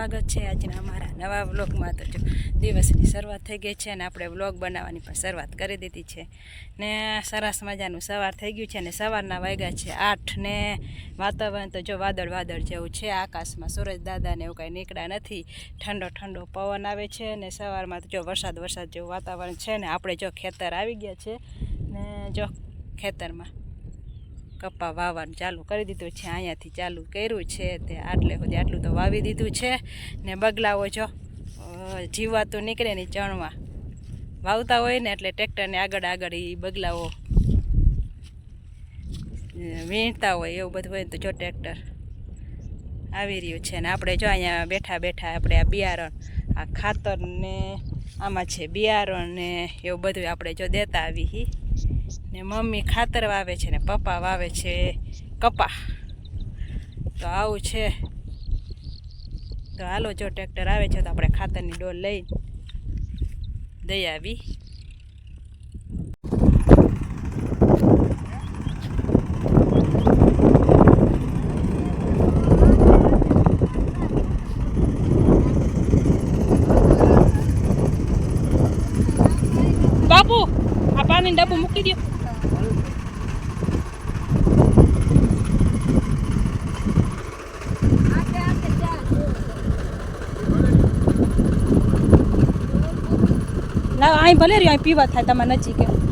સ્વાગત છે આજના અમારા નવા વ્લોગમાં. તો જો, દિવસની શરૂઆત થઈ ગઈ છે અને આપણે વ્લોગ બનાવવાની પણ શરૂઆત કરી દીધી છે. ને સરસ મજાનું સવાર થઈ ગયું છે ને સવારના વાગ્યા છે આઠ ને વાતાવરણ તો જો વાદળ વાદળ જેવું છે. આકાશમાં સૂરજ દાદાને એવું કાંઈ નીકળ્યા નથી. ઠંડો ઠંડો પવન આવે છે ને સવારમાં તો જો વરસાદ વરસાદ જેવું વાતાવરણ છે ને આપણે જો ખેતર આવી ગયા છે ને જો ખેતરમાં કપા વાવવાનું ચાલુ કરી દીધું છે. અહીંયાથી ચાલુ કર્યું છે તે આટલે સુધી આટલું તો વાવી દીધું છે. ને બગલાઓ જો જીવાતું નીકળે ને ચણવા. વાવતા હોય ને એટલે ટ્રેક્ટરને આગળ આગળ એ બગલાઓ વીણતા હોય એવું બધું હોય ને તો જો ટ્રેક્ટર આવી રહ્યું છે. ને આપણે જો અહીંયા બેઠા બેઠા આપણે આ બિયારણ આ ખાતર ને આમાં છે બિયારણ ને એવું બધું આપણે જો દેતા આવી ને મમ્મી ખાતર વાવે છે ને પપ્પા વાવે છે કપા. તો આવું છે. તો હાલો જો ટ્રેક્ટર આવે છે તો આપણે ખાતરની ડોલ લઈ દઈ આવી. પાણી ડબ્બો મૂકી દો ના અહીં ભલે રહ્યો અહીં પીવા થાય તમારે નજીક એમ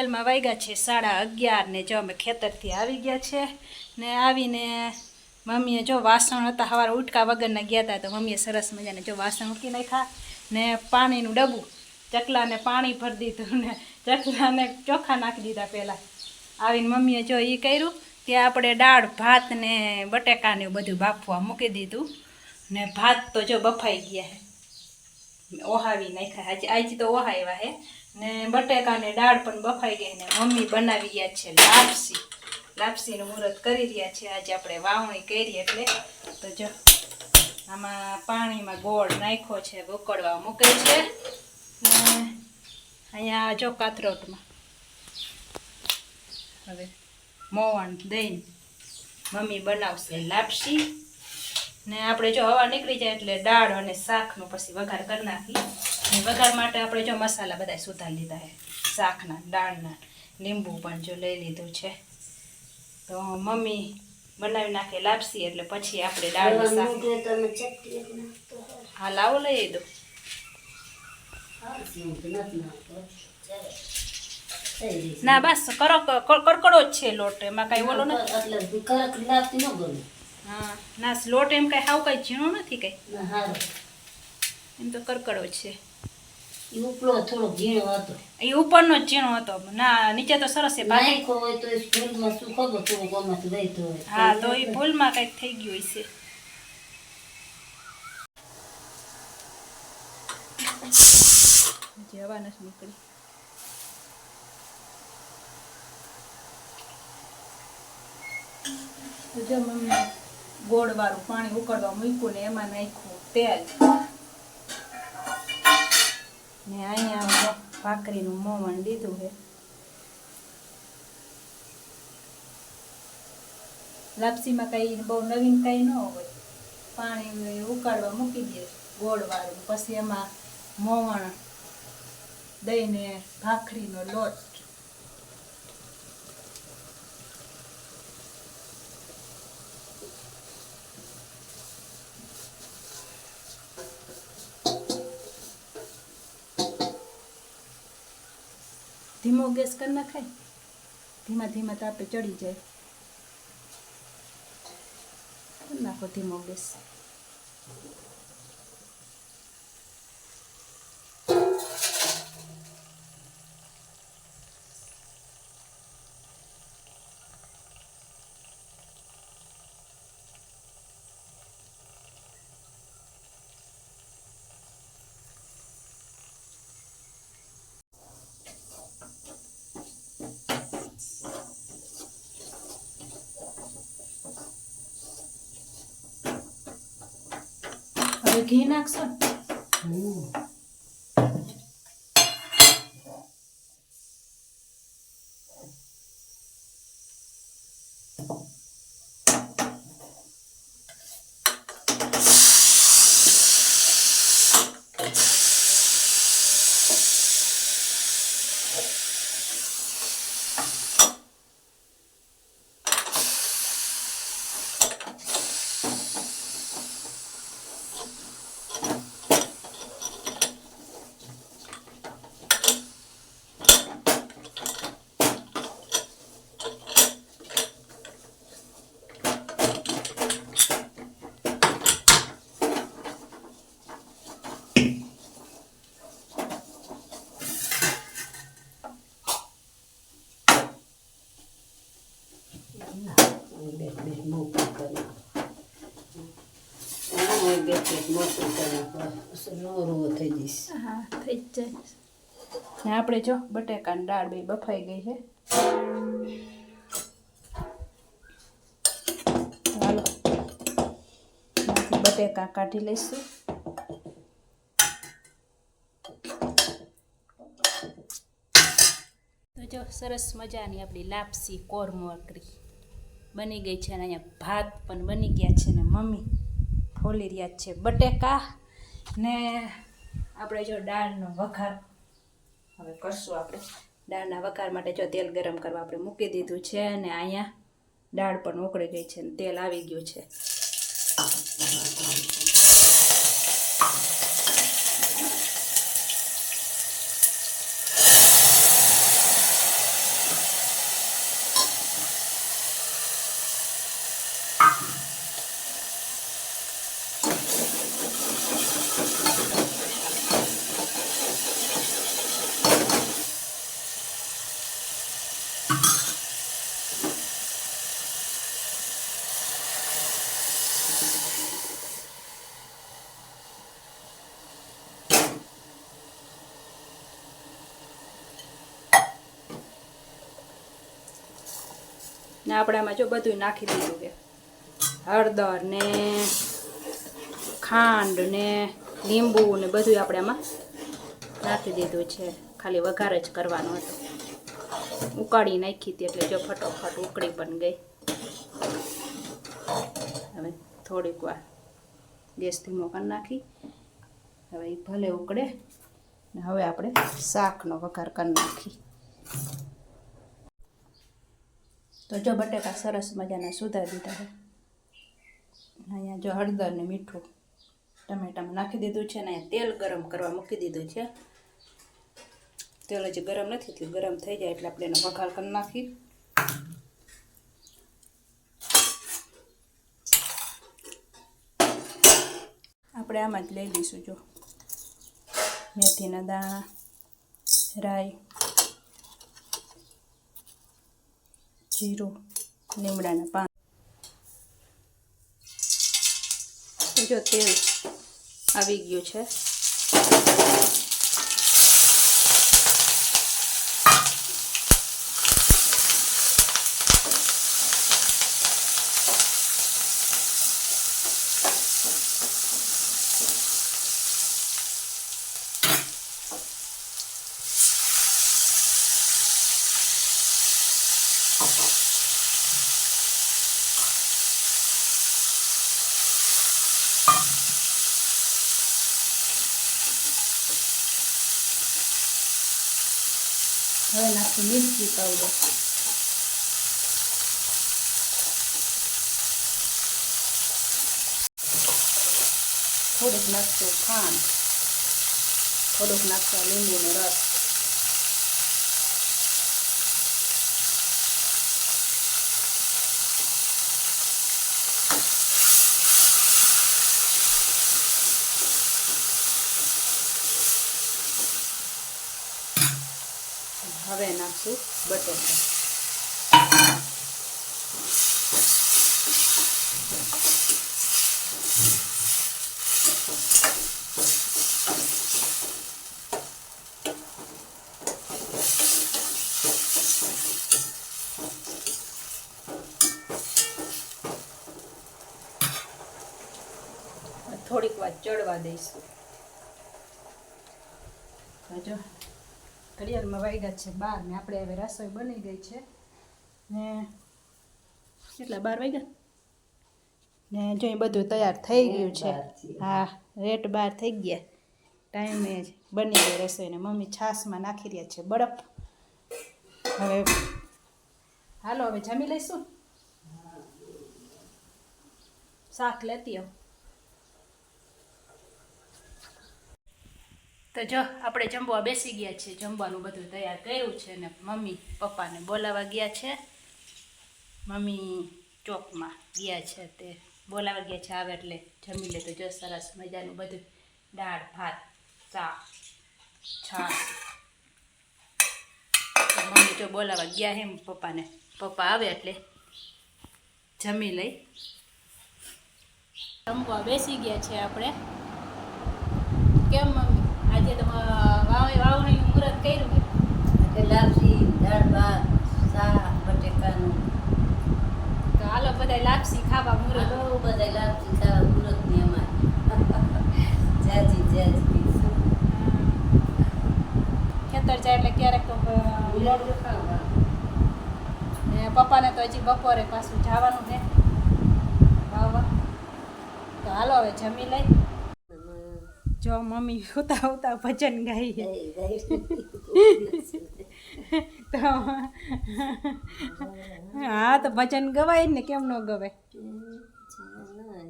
ઘડિયાળમાં વાગ્યા છે, સાડા અગિયાર ને જો અમે ખેતરથી આવી ગયા છે ને આવીને મમ્મીએ જો વાસણ હતા, સવારે ઉટકા વગરના ગયા હતા તો મમ્મીએ સરસ મજાને જો વાસણ ઉકી નાખ્યા ને પાણીનું ડબ્બું, ચકલાને પાણી ભરી દીધું ને ચકલાને ચોખા નાખી દીધા પહેલાં. આવીને મમ્મીએ જો એ કર્યું ત્યાં આપણે દાળ, ભાત ને બટેકા ને એવું બધું બાફવા મૂકી દીધું ને ભાત તો જો બફાઈ ગયા ઓહાવી નાખ્યા આજે આજે તો ઓહાવ્યા હે. ને બટેકા ને દાળ પણ બફાઈ ગઈ ને મમ્મી બનાવી ગયા છે લાપસી. લાપસીનું મુહૂર્ત કરી રહ્યા છે. આજે આપણે વાવણી કરી એટલે તો જો, આમાં પાણીમાં ગોળ નાખ્યો છે ઉકળવા મૂકે છે. ને અહીંયા જો કાથરોટમાં. હવે મોવણ દઈને મમ્મી બનાવશે લાપસી. ને આપણે જો હવા નીકળી જાય એટલે દાળ અને શાકનો પછી વઘાર કરી નાખી વઘાર માટે આપણે જો મસાલા બધા સુધારી લીધા છે. શાકના દાળના લીંબુ પણ જો લઈ લીધું છે. તો મમ્મી બનાવી નાખે લાપસી એટલે પછી આપણે દાળ હા લાવો લઈ દો ના બસ કરો કરકડો જ છે લોટ એમાં કાંઈ ઓલો નથી હા ના લોટ એમ કાંઈ હાવ કાંઈ ઝીણો નથી કઈ? એમ તો કરકડો જ છે ઉપલો થોડો ઝીણો હતો. એ ઉપરનો જ ઝીણો હતો. ના નીચે તો સરસ છે. બાકી નાખ્યો હોય તો એ ભૂલ શું ખબર હા તો એ ભૂલમાં કંઈક થઈ ગયું હશે જવા નથી નીકળી. જો મમ્મી ગોળવાળું પાણી ઉકળવા મૂક્યું ને એમાં નાખ્યું તેલ. ને અહીંયા ભાખરીનું મોવણ દીધું છે. લાપસીમાં કંઈ બહુ નવીન કંઈ ન હોય. પાણી ઉકાળવા મૂકી દે ગોળવાળું પછી એમાં મોવણ દઈને ભાખરીનો લોટ ધીમો ગેસ કરી નાખાય. ધીમા ધીમા તાપે ચડી જાય. નાખો ધીમો ગેસ. ઘી નાખશો ને? હમ. બે બે મોટું કરી નાખો. આમાં બે બે મોટું કરી નાખો. પછી રો રો થઈ જઈશ હા થઈ જાય ને આપણે જો બટેકાની દાળ બે બફાઈ ગઈ છે. બટેકા કાઢી લઈશું. તો જો સરસ મજાની આપણી લાપસી કોરમોકરી બની ગઈ છે અને અહીંયા ભાત પણ બની ગયા છે ને મમ્મી. ફોલી રહ્યા છે બટેકા ને આપણે જો દાળનો વઘાર હવે કરશું આપણે. દાળના વઘાર માટે જો તેલ ગરમ કરવા આપણે મૂકી દીધું છે અને અહીંયા દાળ પણ ઉકળી ગઈ છે અને તેલ આવી ગયું છે. ને આપણે આમાં જો બધું નાખી દીધું છે. હળદર ને ખાંડ ને લીંબુ ને બધું આપણે આમાં નાખી દીધું છે. ખાલી વઘાર જ કરવાનો હતો. ઉકાળી નાખી હતી એટલે જો ફટોફટ ઉકળી પણ ગઈ. હવે થોડીક વાર ગેસ ધીમો કરી નાખી. હવે ભલે ઉકળે હવે આપણે શાકનો વઘાર કરી નાખી. તો જો બટેકા સરસ મજાના સુધારી દીધા છે. અહીંયા જો હળદર ને મીઠું ટમેટામાં નાખી દીધું છે ને અહીંયા તેલ ગરમ કરવા મૂકી દીધું છે. તેલ હજી ગરમ નથી થયું, ગરમ થઈ જાય એટલે આપણે એનો વઘાર કરી નાખી. આપણે આમાં જ લઈ લઈશું જો. મેથીના દાણા, રાઈ જીરું લીમડાના પાન. જો તેલ આવી ગયું છે. નાખું મિરચી પાવડર થોડુંક નાખશું ખાંડ થોડુંક નાખશું લીંબુનો રસ હવે નાખશું બટેટા થોડીક વાર ચડવા દઈશું. જો ઘડિયાળમાં વાગ્યા છે બાર ને આપણે હવે રસોઈ બની ગઈ છે. ને કેટલા બાર વાગ્યા ને જો એ બધું તૈયાર થઈ ગયું છે. હા રેટ બાર થઈ ગયા. ટાઈમે જ બની ગઈ રસોઈ ને મમ્મી છાશમાં નાખી રહ્યા છે. બરફ. હવે હાલો હવે જમી લઈશું? શાક લેતી આવ. તો જો, આપણે જમવા બેસી ગયા છીએ. જમવાનું બધું તૈયાર કર્યું છે ને મમ્મી પપ્પાને બોલાવા ગયા છે. મમ્મી ચોકમાં ગયા છે તે બોલાવા ગયા છે આવે એટલે જમી લે તો જો સરસ મજાનું બધું દાળ, ભાત ચા છાશ. મમ્મી જો બોલાવા ગયા એમ પપ્પાને. પપ્પા આવે એટલે જમી લઈ. જમવા બેસી ગયા છે આપણે. કેમ મમ્મી આજે તો વાવ વાવણીનું મુહૂર્ત કર્યું કે? એટલે લાપસી દાળ ભાત શાક બટેકાનું. તો હાલો બધા લાપસી ખાવા મુહૂર્ત. બહુ બધા લાપસી ખાવા મુરત ને એમાં. જાજી જાજી. ખેતર જાય એટલે ક્યારેક તો પપ્પાને તો હજી બપોરે પાછું જવાનું છે. વાવવા. તો હાલો હવે જમી લઈ. જો મમ્મી ઉતા ઉતા ભજન ગાઈએ. તો હા તો ભજન ગવાય જ ને કેમ ન ગવાય?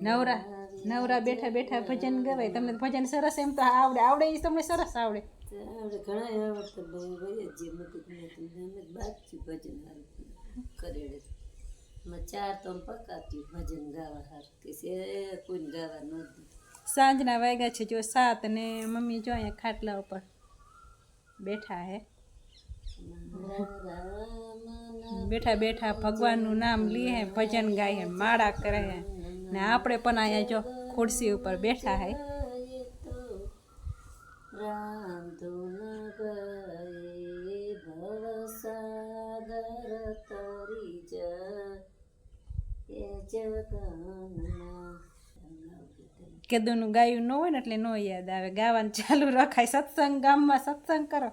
નવરા નવરા બેઠા બેઠા ભજન ગવાય. તમને ભજન સરસ એમ તો આવડે. આવડે એ તમને સરસ આવડે. આપણે ઘણા આવડતા બહુ ભાઈ જે મદદ નથી અમે બાજુ ભજન હારું કરેડે. માં ચાર તો પકાતી ભજન ગાવા હાર. કે છે કોઈને ગાવા ન દીધું સાંજના વાગ્યા છે, જો સાત અને મમ્મી જો અહીંયા ખાટલા ઉપર બેઠા હે. બેઠા બેઠા ભગવાનનું નામ લે હે ભજન ગાય હે માળા કરે હે. ને આપણે પણ અહીંયા જો ખુરશી ઉપર બેઠા હે. રાંધો ન ગયે ભવસાગર તરી જા એ જગન્ના કેદુનું ગાયું ન હોય ને એટલે ન યાદ આવે ગાવાનું ચાલુ રખાય સત્સંગ ગામમાં સત્સંગ કરો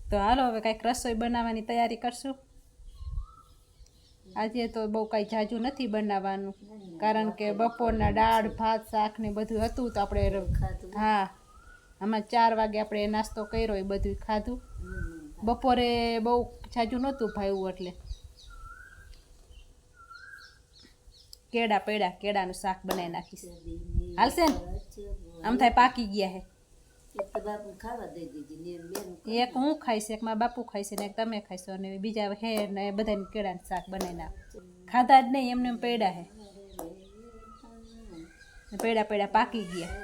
તો હાલો હવે કાંઈક રસોઈ બનાવવાની તૈયારી કરશું આજે તો બહુ કાંઈ જાજુ નથી બનાવવાનું કારણ કે બપોરના દાળ ભાત શાક ને બધું હતું તો આપણે હા આમાં ચાર વાગે આપણે નાસ્તો કર્યો એ બધું ખાધું. બપોરે બહુ જાજુ નહોતું ભાવ્યું એટલે. કેળા પડ્યા કેળાનું શાક બનાવી નાખીશ. હાલશે ને? આમ થાય પાકી ગયા હે. એક હું ખાઈશ એક મારા બાપુ ખાઈશ ને એક તમે ખાઈશો અને બીજા હે ને બધાને કેળાનું શાક બનાવી નાખ. ખાધા જ નહીં એમને એમ પડ્યા હે. પેડા પડ્યા પડ્યા પાકી ગયા.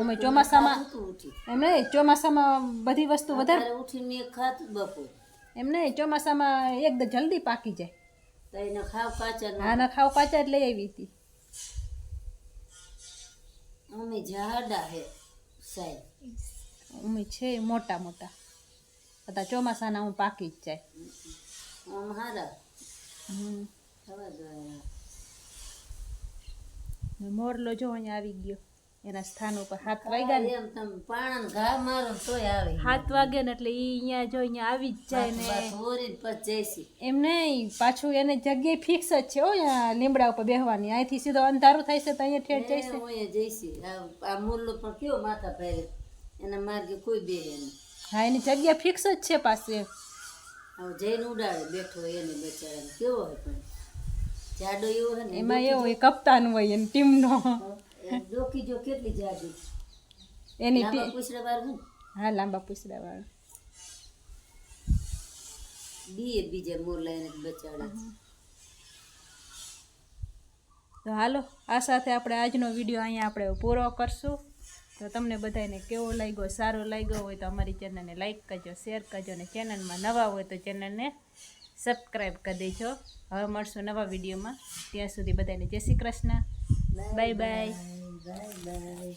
અમે ચોમાસામાં એમ નહીં ચોમાસામાં બધી વસ્તુ વધારે ઉઠીને ખાતું બપોર એમ નહીં ચોમાસામાં એકદમ જલ્દી પાકી જાય. તો એને ખાવ કાચા ન આના ખાવ કાચા લઈ આવી હતી. અમે જાડા હે સાહેબ. અમે છે મોટા મોટા. બધા ચોમાસાના હું પાકી જ જાય. આમ હારા. હમ. મોરલો જો અહીંયા આવી ગયો. એના સ્થાન ઉપર હાથ વાગ્યા ને. એમ તમે પાણ ઘા મારો તોય આવે. હાથ વાગે ને એટલે ઈ અહીંયા જો અહીંયા આવી જ જાય ને. બસ ઓરીને પછી જઈશી. એમ નહીં પાછું એને જગ્યાએ ફિક્સ જ છે હો અહીંયા લીમડા ઉપર બેહવાની. અહીંથી સીધો અંધારું થાય છે તો અહીંયા ઠેર જઈશે. હું જઈશી. આ મુરલો પણ કેવો માથા પહેરે એના માર્ગે કોઈ બે નહીં હા એની જગ્યા ફિક્સ જ છે પાસે. હવે જઈને ઉડાડે બેઠો હોય એને બચારાને. કેવો હોય પણ? જાડો એવો હોય ને એમાં એવું હોય કપ્તાન હોય એને ટીમનો. એ ડોકી જો કેટલી જાડી એની પૂછડા વાળું હા લાંબા પૂછડા વાળું. બીએ બીજે મોર લઈને બચાડે તો હાલો આ સાથે આપણે આજનો વીડિયો અહીંયા આપણે પૂરો કરશું. તો તમને બધાને કેવો લાગ્યો સારો લાગ્યો હોય તો અમારી ચેનલને લાઈક કરજો શેર કરજો અને ચેનલમાં નવા હોય તો ચેનલને સબસ્ક્રાઈબ કરી દેજો. હવે મળશું નવા વિડીયોમાં. ત્યાં સુધી બધાને જય Shri Krishna. Bye. Bye. Bye bye